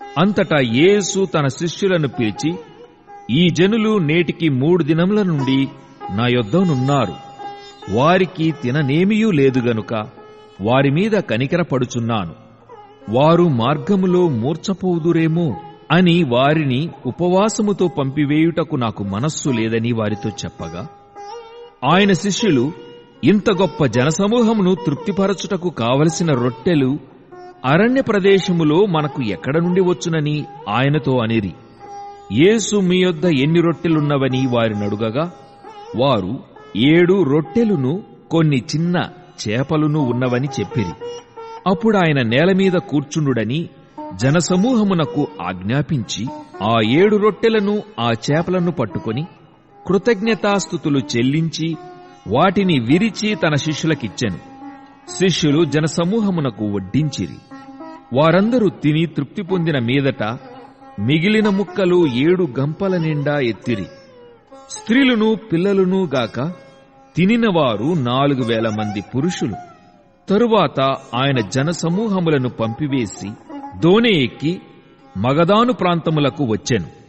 అంతటా యేసు తన శిష్యులను పిలిచి ఈ జనులు నేటికి మూడు దినముల నుండి నా యొద్దనున్నారు. వారికి తిననేమియూ లేదు గనుక వారి మీద కనికరపడుచున్నాను. వారు మార్గములో మూర్ఛపోదురేమో అని వారిని ఉపవాసముతో పంపివేయుటకు నాకు మనస్సు లేదని వారితో చెప్పగా ఆయన శిష్యులు ఇంత గొప్ప జనసమూహమును తృప్తిపరచుటకు కావలసిన రొట్టెలు అరణ్య ప్రదేశములో మనకు ఎక్కడ నుండి వచ్చునని ఆయనతో అనిరి యేసు మీ యొద్ద ఎన్ని రొట్టెలున్నవని వారినడుగగా వారు ఏడు రొట్టెలును కొన్ని చిన్న చేపలును ఉన్నవని చెప్పిరి. అప్పుడు ఆయన నేల మీద కూర్చుండుడని జనసమూహమునకు ఆజ్ఞాపించి ఆ ఏడు రొట్టెలను ఆ చేపలను పట్టుకొని కృతజ్ఞతాస్థుతులు చెల్లించి వాటిని విరిచి తన శిష్యులకిచ్చెను. శిష్యులు జనసమూహమునకు వడ్డించిరి. వారందరూ తిని తృప్తి పొందిన మీదట మిగిలిన ముక్కలు ఏడు గంపల నిండా ఎత్తిరి. స్త్రీలును పిల్లలను గాక తినినవారు నాలుగు వేల మంది పురుషులు. తరువాత ఆయన జనసమూహములను పంపివేసి దోణి ఎక్కి మగదాను ప్రాంతములకు వచ్చెను.